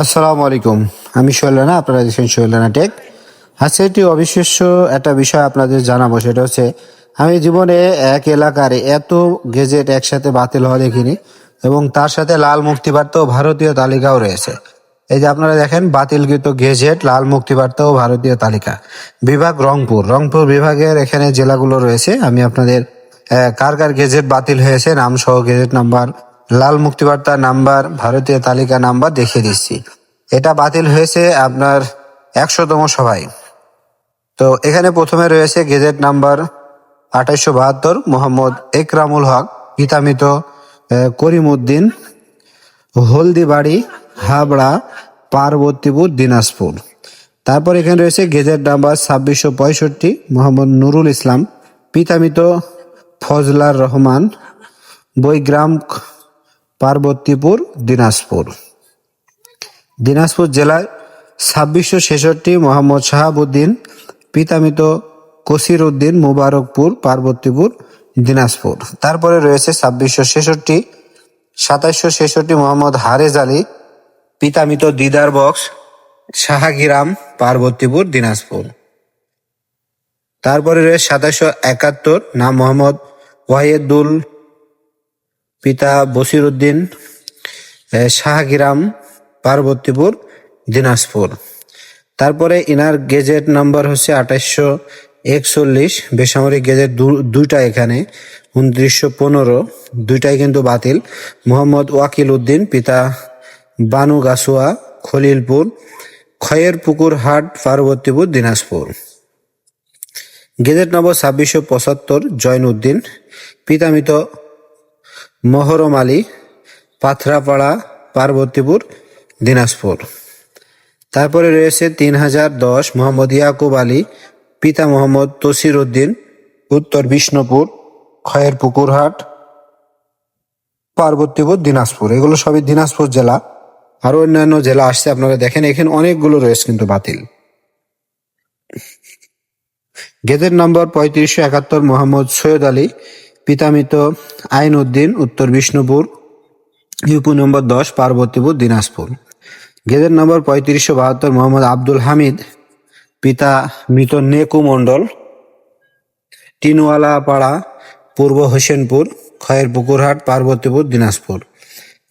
আসসালামু আলাইকুম। আমি শৈলানা, আপনারা দেখছেন শৈলানা টেক। আজকে একটি অবিশ্বাস্য একটা বিষয় আপনাদের জানাব, সেটা হচ্ছে, আমি জীবনে এক এলাকার এত গেজেট একসাথে বাতিল হওয়া দেখিনি এবং তার সাথে লাল মুক্তিবার্তা ও ভারতীয় তালিকাও রয়েছে। এই যে আপনারা দেখেন, বাতিলকৃত গেজেট, লাল মুক্তিবার্তা ও ভারতীয় তালিকা। বিভাগ রংপুর। রংপুর বিভাগের এখানে জেলাগুলো রয়েছে। আমি আপনাদের কার কার গেজেট বাতিল হয়েছে নাম সহ গেজেট নাম্বার লাল মুক্তিবার্তা নাম্বার ভারতীয় তালিকা নাম্বার দেখিয়ে দিচ্ছি। এটা বাতিল হয়েছে আপনার একশোতম সভায়। তো এখানে প্রথমে রয়েছে গেজেট নাম্বার আঠাইশো বাহাত্তর মোহাম্মদ একরামুল হক পিতামিত আহ, করিমউদ্দিন হলদিবাড়ি হাবড়া পার্বতীপুর দিনাজপুর। তারপর এখানে রয়েছে গেজেট নাম্বার ছাব্বিশশো পঁয়ষট্টি মোহাম্মদ নুরুল ইসলাম পিতামিত ফজলার রহমান বৈগ্রাম পার্বতীপুর, দিনাজপুর। দিনাজপুর জেলায় ছাব্বিশশো ছেষট্টি মোহাম্মদ শাহাবুদ্দিন, পিতামিত কসির উদ্দিন মুবারকপুর, পার্বতীপুর, দিনাজপুর। তারপরে রয়েছে ছাব্বিশশো ছেষট্টি, সাতাইশশো ছেষট্টি মোহাম্মদ হারেজ আলী, পিতামিত দিদার বক্স শাহাগিরাম, পার্বতীপুর, দিনাজপুর। তারপরে রয়েছে সাতাশশো একাত্তর, নাম মোহাম্মদ ওয়াহিদুল পিতা বসির উদ্দিন শাহগিরাম, পার্বতীপুর, দিনাজপুর। তারপরে ইনার গেজেট নাম্বার হচ্ছে আঠাশশো একচল্লিশ, বেসামরিক গেজেট দুইটা এখানে, উনত্রিশশো পনেরো, দুইটাই কিন্তু বাতিল। মোহাম্মদ ওয়াকিল উদ্দিন পিতা বানু গাছুয়া খলিলপুর খয়ের পুকুর হাট, পার্বতীপুর, দিনাজপুর। গেজেট নম্বর ছাব্বিশশো পঁচাত্তর জৈন উদ্দিন পিতামিত মহরম আলী, পাথরাপাড়া, পার্বতীপুর, দিনাজপুর। তারপরে রয়েছে তিন হাজার দশ মোহাম্মদ ইয়াকুব আলী, পিতা মোহাম্মদ তসির উদ্দিন, উত্তর বিষ্ণুপুর, খয়ের পুকুরহাট, পার্বতীপুর, দিনাজপুর। এগুলো সবই দিনাজপুর জেলা। আরও অন্যান্য জেলা আসছে, আপনারা দেখেন, এখানে অনেকগুলো রয়েছে কিন্তু বাতিল। গেদের নম্বর পঁয়ত্রিশশো একাত্তর মোহাম্মদ সৈয়দ আলী পিতামিত আইন উদ্দিন উত্তর বিষ্ণুপুর ইউপি নম্বর দশ, পার্বতীপুর, দিনাজপুর। গেজেট নম্বর পঁয়ত্রিশশো বাহাত্তর, মোহাম্মদ আব্দুল হামিদ, পিতা মৃত নেকু মণ্ডল টিনওয়ালা পাড়া পূর্ব হোসেনপুর খয়ের পুকুরহাট পার্বতীপুর, দিনাজপুর।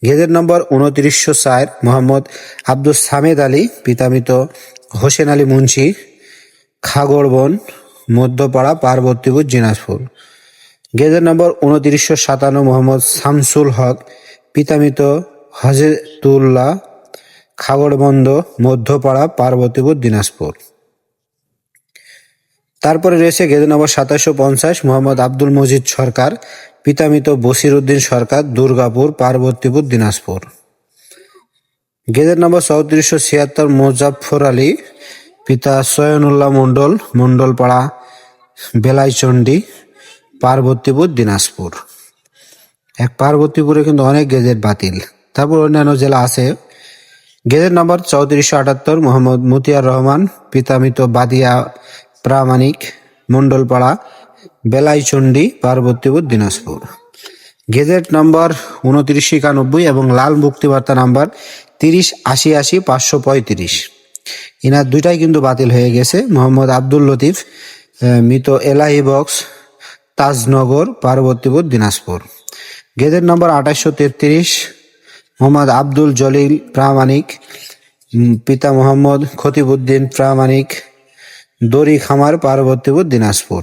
গেজেট নম্বর উনত্রিশশো চার মোহাম্মদ আব্দুল সামেদ আলী, পিতামিত হোসেন আলী মুন্সি, খাগড়বন, মধ্যপাড়া, পার্বতীপুর, দিনাজপুর। গেজেট নম্বর উনত্রিশশো সাতান্ন মোহাম্মদ শামসুল হক, পিতামিত হজেতুল্লাহ, খাগড়বন্দ, মধ্যপাড়া, পার্বতীপুর, দিনাজপুর। তারপরে রয়েছে গেজেট নম্বর সাতাশশো পঞ্চাশ মোহাম্মদ আব্দুল মজিদ সরকার, পিতামিত বসির উদ্দিন সরকার, দুর্গাপুর, পার্বতীপুর, দিনাজপুর। গেজেট নম্বর চৌত্রিশশো ছিয়াত্তর মোজাফর আলী, পিতা সয়নুল্লাহ মণ্ডল, মণ্ডলপাড়া বেলাইচন্ডী পার্বতীপুর, দিনাজপুর। এক পার্বতীপুরে কিন্তু অনেক গেজেট বাতিল। তারপর অন্যান্য জেলা আছে। গেজেট নম্বর চৌত্রিশশো আটাত্তর, মোহাম্মদ মতিয়ার রহমান পিতামিত বাদিয়া প্রামাণিক, মণ্ডলপাড়া বেলাইচন্ডী পার্বতীপুর, দিনাজপুর। গেজেট নম্বর উনত্রিশ একানব্বই এবং লাল মুক্তিবার্তা নাম্বার তিরিশ, আশি আশি, পাঁচশো পঁয়ত্রিশ। ইনার দুইটাই কিন্তু বাতিল হয়ে গেছে। মোহাম্মদ আব্দুল লতিফ মৃত Elahi box Tajnagar Parbatipur Dinajpur. Gazette number আঠাশশো তেত্রিশ, মোহাম্মদ আব্দুল জলিল প্রামাণিক পিতা মোহাম্মদ খতিবুদ্দিন প্রামাণিক, দড়ি খামার পার্বতীপুর দিনাজপুর।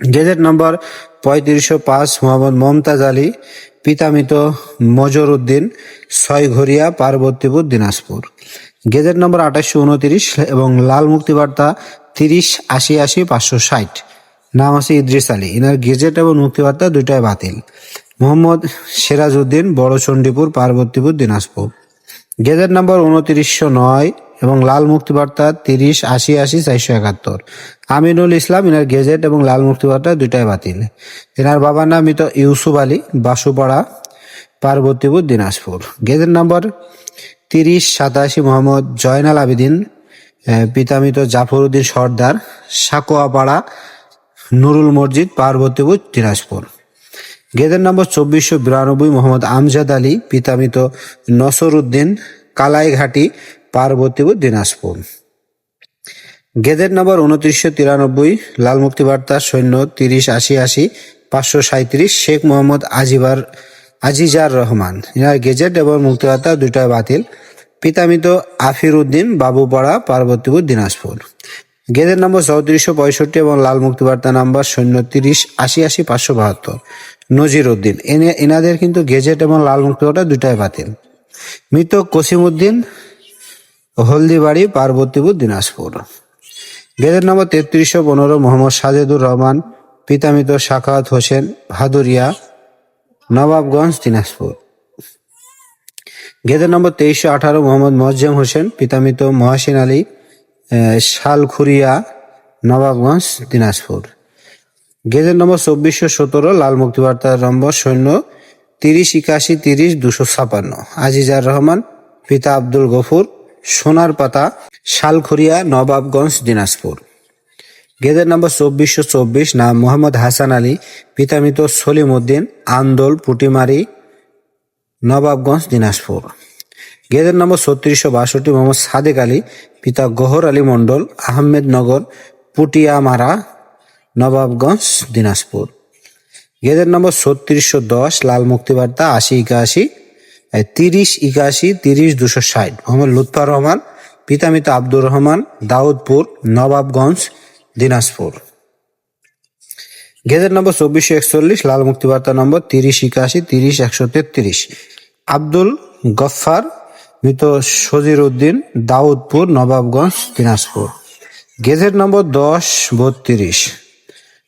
গেজেট নম্বর পঁয়ত্রিশশো পাঁচ, মোহাম্মদ মমতাজ আলী পিতামিত মজর উদ্দিন ছয়ঘরিয়া পার্বতীপুর দিনাজপুর। গেজেট নম্বর আঠাশশো উনত্রিশ এবং লাল মুক্তিবার্তা তিরিশ, আশি আশি, পাঁচশো ষাট। নাম আছে ইদ্রিস আলী। ইনার গেজেট এবং মুক্তিবার্তা দুইটাই বাতিল। মোহাম্মদ সিরাজ উদ্দিন বড় চণ্ডীপুর, পার্বতীপুর, দিনাজপুর। গেজেট নম্বর উনত্রিশশো নয় এবং লাল মুক্তিবার্তা তিরিশ, আশি আশি, চারশো একাত্তর। আমিনুল ইসলাম, ইনার গেজেট এবং লাল মুক্তিবার্তা দুইটাই বাতিল। এনার বাবার নাম মৃত ইউসুফ আলী বাসুপাড়া পার্বতীপুর, দিনাজপুর। গেজেট নম্বর তিরিশ, সাতাশি, মোহাম্মদ জয়নাল আবেদিন পিতামিত জাফর উদ্দিন সর্দার, সাকোয়াপাড়া নুরুল মসজিদ পার্বতীপুর দিনাজপুর। গেদের নম্বর চব্বিশশো বিরানব্বই, মোহাম্মদ আমজাদ আলী, পিতামিত নসর উদ্দিন কালাইঘাটি পার্বতীপুর দিনাজপুর। গেদের নম্বর উনত্রিশশো তিরানব্বই, লাল মুক্তিবার্তা সৈন্য তিরিশ, আশি আশি, পাঁচশো সাঁত্রিশ শেখ মোহাম্মদ আজিবার, আজিজার রহমান। ইনার গেজেট এবং মুক্তিবার্তা দুইটাই বাতিল। পিতামিত আফির উদ্দিন বাবুপাড়া পার্বতীপুর দিনাজপুর। গেদের নম্বর চৌত্রিশশো পঁয়ষট্টি এবং লাল মুক্তিবার্তা নাম্বার শূন্য তিরিশ, আশি আশি, পাঁচশো বাহাত্তর। নজির উদ্দিন, এনে, এনাদের কিন্তু গেজেট এবং লাল মুক্তিবার্তা দুইটাই বাতিল। মৃত কসিম উদ্দিন, হলদিবাড়ি পার্বতীপুর দিনাজপুর। গেদের নম্বর তেত্রিশশো পনেরো, মোহাম্মদ সাজেদুর রহমান, পিতামিত শাখাওয়াত হোসেন, ভাদুরিয়া, নবাবগঞ্জ, দিনাজপুর। গেদের নম্বর তেইশশো আঠারো, মোহাম্মদ মোয়াজ্জেম হোসেন, পিতামিত মহাসিন আলী শালখুরিয়া নবাবগঞ্জ, দিনাজপুর। গেদের নম্বর চব্বিশশো সতেরো, লাল মুক্তিবার্তার নম্বর সৈন্য তিরিশ, একাশি, তিরিশ, দুশো ছাপান্ন। আজিজার রহমান, পিতা আব্দুল গফুর, সোনার পাতা শালখুরিয়া নবাবগঞ্জ, দিনাজপুর। গেদের নম্বর চব্বিশশো চব্বিশ, নাম মোহাম্মদ হাসান আলী পিতামিত সলিম উদ্দিন আন্দোল, পুটিমারি, নবাবগঞ্জ, দিনাজপুর। গেদের নম্বর ছত্রিশশো বাষট্টি, মোহাম্মদ সাদেক আলী, পিতা গহর আলী মণ্ডল আহমেদনগর পুটিয়ামারা, নবাবগঞ্জ, দিনাজপুর। গেদের নম্বর ছত্রিশশো দশ, লাল মুক্তিবার্তা, আশি একাশি তিরিশ একাশি, তিরিশ দুশো ষাট, মোহাম্মদ লুৎফার রহমান পিতামিতা আব্দুর রহমান, দাউদপুর, নবাবগঞ্জ, দিনাজপুর। গেদের নম্বর চব্বিশশো একচল্লিশ, লাল মুক্তিবার্তা নম্বর তিরিশ একাশি, তিরিশ একশো তেত্রিশ। আব্দুল গফফার মৃত সজির উদ্দিন দাউদপুর, নবাবগঞ্জ, দিনাজপুর। গেজের নম্বর দশ, বত্রিশ।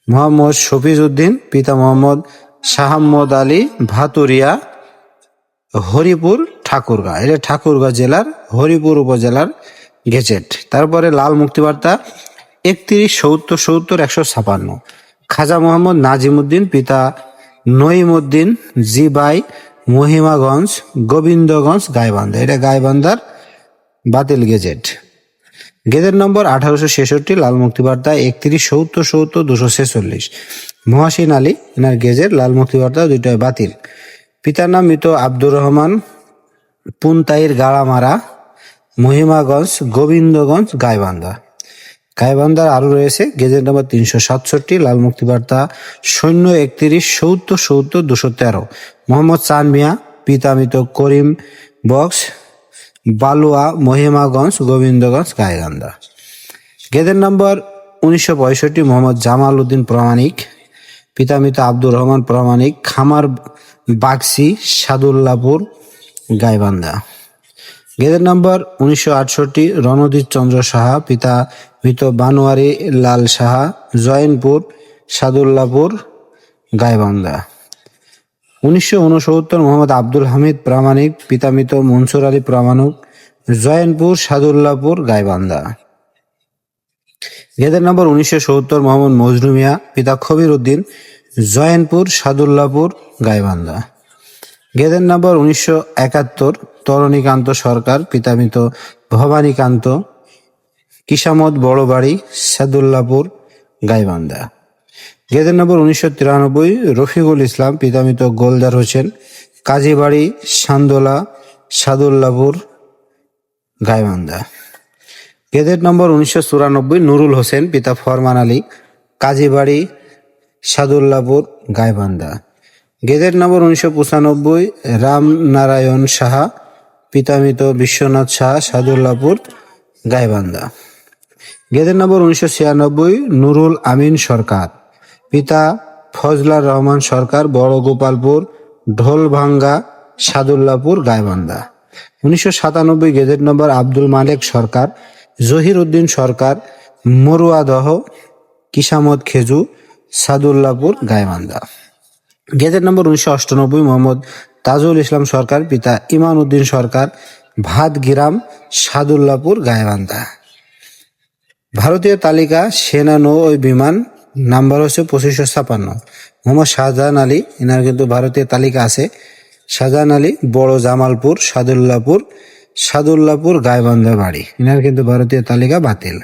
মোহাম্মদ শফিজ উদ্দিন পিতা মোহাম্মদ শাহাম্মদ আলী ভাতুরিয়া, হরিপুর, ঠাকুরগাঁ। এটা ঠাকুরগাঁ জেলার, হরিপুর উপজেলার গেজেট। তারপরে লাল মুক্তিবার্তা, একত্রিশ, সত্তর সত্তর, একশো ছাপান্ন। খাজা মোহাম্মদ নাজিমুদ্দিন পিতা নঈমুদ্দিন জিবাই মহিমাগঞ্জ, গোবিন্দগঞ্জ, গাইবান্ধা। এটা গাইবান্ধার বাতিল গেজেট। গেজেট নম্বর আঠারোশো ছেষট্টি লাল মুক্তিবার্তা একত্রিশ, সত্তর সত্তর, দুশো ছেচল্লিশ। মহাসিন আলী, এনার গেজেট লাল মুক্তিবার্তা দুইটাই বাতিল। পিতার নাম মৃত আব্দুর রহমান, পুনতাইর গাড়ামারা মহিমাগঞ্জ, গোবিন্দগঞ্জ, গাইবান্ধা। গাইবান্ধার আরও রয়েছে গেজের নম্বর তিনশো সাতষট্টি, লাল মুক্তিবার্তা সৈন্য একত্রিশ সত্তর সত্তর দুশো তেরো। মোহাম্মদ চান মিয়া পিতামিত করিম বক্স, বালুয়া, মহিমাগঞ্জ, গোবিন্দগঞ্জ, গাইবান্ধা। গেদের নম্বর উনিশশো পঁয়ষট্টি, মোহাম্মদ জামাল উদ্দিন প্রামাণিক পিতামিত আব্দুর রহমান প্রামাণিক, খামার বাগসি সাদুল্লাপুর, গাইবান্ধা। গেদের নম্বর উনিশশো আটষট্টি রণদীপ চন্দ্র সাহা, পিতা মৃত বানোয়ারি লাল সাহা, জয়নপুর, সাদুল্লাপুর, গাইবান্ধা। উনিশশো উনসত্তর, মোহাম্মদ আব্দুল হামিদ প্রামাণিক পিতামিত মনসুর আলী প্রামাণিক, জয়নপুর, সাদুল্লাপুর, গাইবান্ধা। গেদের নম্বর উনিশশো সত্তর, মোহাম্মদ মজনু মিয়া, পিতা খবির উদ্দিন, জয়নপুর, সাদুল্লাপুর, গাইবান্ধা। গেদের নম্বর উনিশশো একাত্তর তরণীকান্ত সরকার, পিতামিত ভবানীকান্ত কিসামত বড়বাড়ি, সাদুল্লাপুর, গাইবান্ধা। গেদের নম্বর উনিশশো তিরানব্বই, রফিকুল ইসলাম, পিতামিত গোলদার হোসেন, কাজীবাড়ি, সান্দোলা, সাদুল্লাপুর, গাইবান্ধা। গেদের নম্বর উনিশশো চুরানব্বই, নুরুল হোসেন, পিতা ফরমান আলী, কাজীবাড়ি, সাদুল্লাপুর, গাইবান্ধা। গেদের নম্বর উনিশশো পঁচানব্বই, রামনারায়ণ সাহা পিতামিত বিশ্বনাথ শাহ সাদুল্লাপুর, গাইবান্ধা। গেদের নম্বর উনিশশো ছিয়ানব্বই, নুরুল আমিন সরকার। পিতা ফজলার রহমান সরকার, বড় গোপালপুর, ঢোলভাঙ্গা, সাদুল্লাপুর, গাইবান্ধা। উনিশশো সাতানব্বই gazette number Abdul Malek Sarkar Zahir Uddin Sarkar, Moruadaha, Kisamat Kheju, Sadullapur, Gaibandha. Gazette number উনিশশো অষ্টানব্বই মোহাম্মদ তাজুল ইসলাম সরকার, পিতা ইমান উদ্দিন সরকার ভাতগিরাম সাদুল্লাপুর, গাইবান্ধা। ভারতীয় তালিকা, সেনা নৌ ও বিমান, নাম্বার হচ্ছে পঁচিশশো ছাপান্ন। মোহাম্মদ শাহজাহান আলী, এনার কিন্তু ভারতীয় তালিকা আছে। শাহজাহান আলী, বড় জামালপুর, সাদুল্লাপুর সাদুল্লাপুর, গাইবান্ধা বাড়ি। এনার কিন্তু ভারতীয় তালিকা বাতিল।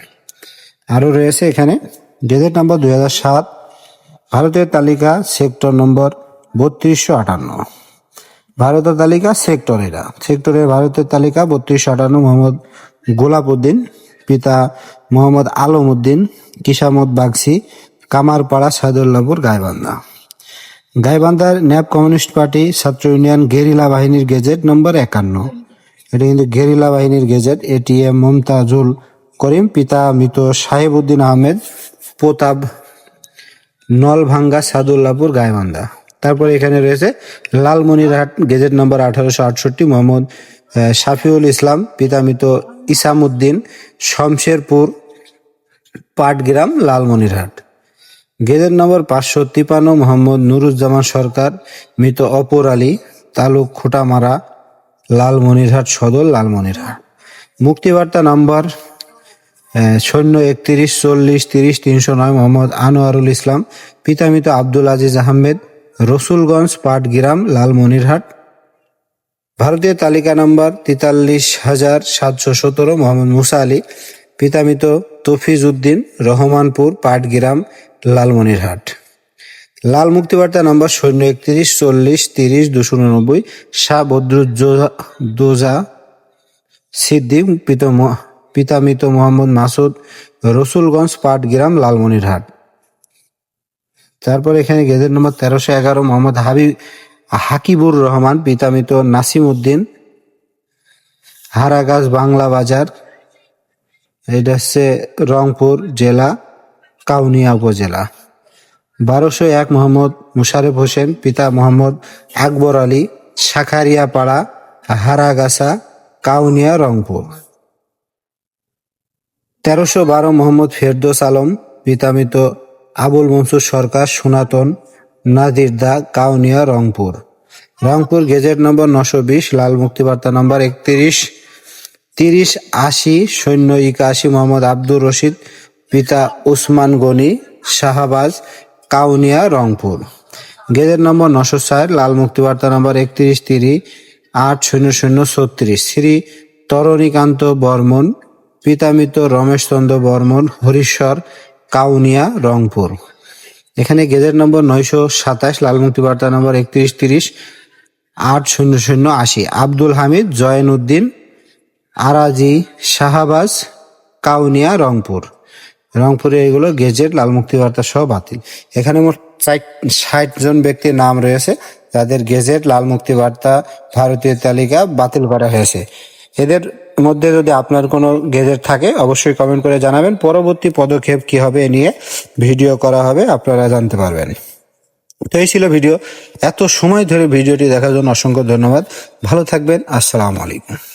আরও রয়েছে এখানে, গেজেট নাম্বার দুই হাজার সাত ভারতের তালিকা সেক্টর নম্বর বত্রিশশো আটান্ন। ভারতের তালিকা সেক্টর এরা। সেক্টরের ভারতের তালিকা বত্রিশশো আটান্ন মোহাম্মদ গোলাপ উদ্দিন পিতা মোহাম্মদ আলম উদ্দিন কিসামত বাগসি, কামারপাড়া সাদুল্লাপুর গাইবান্ধা। গাইবান্ধার ন্যাপ কমিউনিস্ট পার্টি ছাত্র ইউনিয়ন গেরিলা বাহিনীর গেজেট নম্বর একান্ন। এটা কিন্তু গেরিলা বাহিনীর গেজেট এটিএম মমতাজুল করিম, পিতা মৃত সাহেব উদ্দিন আহমেদ, প্রতাপ নলভাঙ্গা, সাদুল্লাপুর, গাইবান্ধা। তারপরে এখানে রয়েছে লালমনিরহাট, গেজেট নম্বর আঠারোশো আটষট্টি, মোহাম্মদ শাফিউল ইসলাম, পিতামিত ইসামউদ্দিন, শমশেরপুর, পাটগ্রাম, লালমনিরহাট। গেজেট নম্বর পাঁচশো তিপান্ন, মোহাম্মদ নুরুজ্জামান সরকার, মৃত অপর আলী, তালুক খোটামারা, লালমনিরহাট সদর, লালমনিরহাট। মুক্তিবার্তা নাম্বার শূন্য একত্রিশ চল্লিশ তিরিশ তিনশো নয় মোহাম্মদ আনোয়ারুল ইসলাম, পিতামিত আব্দুল আজিজ আহমেদ, রসুলগঞ্জ পাটগ্রাম লালমনিরহাট। ভারতীয় তালিকা নম্বর তেতাল্লিশ হাজার সাতশো সতেরো মোহাম্মদ মুসা আলী, পিতামিত তফিজ উদ্দিন, রহমানপুর পাটগ্রাম লালমনিরহাট। লাল মুক্তিবার্তা নম্বর শূন্য একত্রিশ চল্লিশ তিরিশ দুশো উননব্বই, শাহ বদরুদ্দোজা সিদ্দিক, পিত পিতামিত মোহাম্মদ মাসুদ, রসুলগঞ্জ পাটগ্রাম লালমনিরহাট। তারপর এখানে গেজেট নম্বর তেরোশো এগারো, মোহাম্মদ হাবিব হাকিবুর রহমান পিতামিত নাসিম উদ্দিন। হারাগাছ বাংলা বাজার, এটা হচ্ছে রংপুর জেলা, কাউনিয়া উপজেলা। বারোশো এক, মোহাম্মদ মুশারেফ হোসেন, পিতা মোহাম্মদ আকবর আলী শাখারিয়া পাড়া হারাগাছা, কাউনিয়া, রংপুর। তেরোশো বারো মোহাম্মদ ফেরদোস আলম পিতামিত আবুল মনসুর সরকার, সনাতন নাদিরদা কাউনিয়া, রংপুর। রংপুর গেজেট নম্বর নশো বিশ, লাল মুক্তিবার্তা নম্বর একত্রিশ, তিরিশ আশি, সৈন্য একাশি মোহাম্মদ আব্দুর রশিদ, পিতা উসমান গনি, শাহবাজ, কাউনিয়া, রংপুর। গেজেট নম্বর নশো চার, লাল মুক্তিবার্তা নম্বর একত্রিশ তিরি, আট শূন্য শূন্য ছত্রিশ। শ্রী তরণীকান্ত বর্মন পিতামিত রমেশচন্দ্র বর্মন, হরিশ্বর কাউনিয়া, রংপুর। এখানে গেজেট নম্বর নয়শো সাতাশ লাল মুক্তিবার্তা নম্বর একত্রিশ তিরিশ, আট শূন্য শূন্য আশি। আব্দুল হামিদ জয়ন উদ্দিন আরাজি শাহাবাজ, কাউনিয়া, রংপুর। রংপুরে এগুলো গেজেট লাল মুক্তিবার্তা সহ বাতিল। এখানে মোট ষাট জন ব্যক্তির নাম রয়েছে, যাদের গেজেট লাল মুক্তিবার্তা ভারতীয় তালিকা বাতিল করা হয়েছে। এদের মধ্যে যদি আপনার কোনো গেজেট থাকে, অবশ্যই কমেন্ট করে জানাবেন। পরবর্তী পদক্ষেপ কি হবে নিয়ে ভিডিও করা হবে, আপনারা জানতে পারবেন। তো এই ছিল ভিডিও। এত সময় ধরে ভিডিওটি দেখার জন্য অসংখ্য ধন্যবাদ। ভালো থাকবেন। আসসালামু আলাইকুম।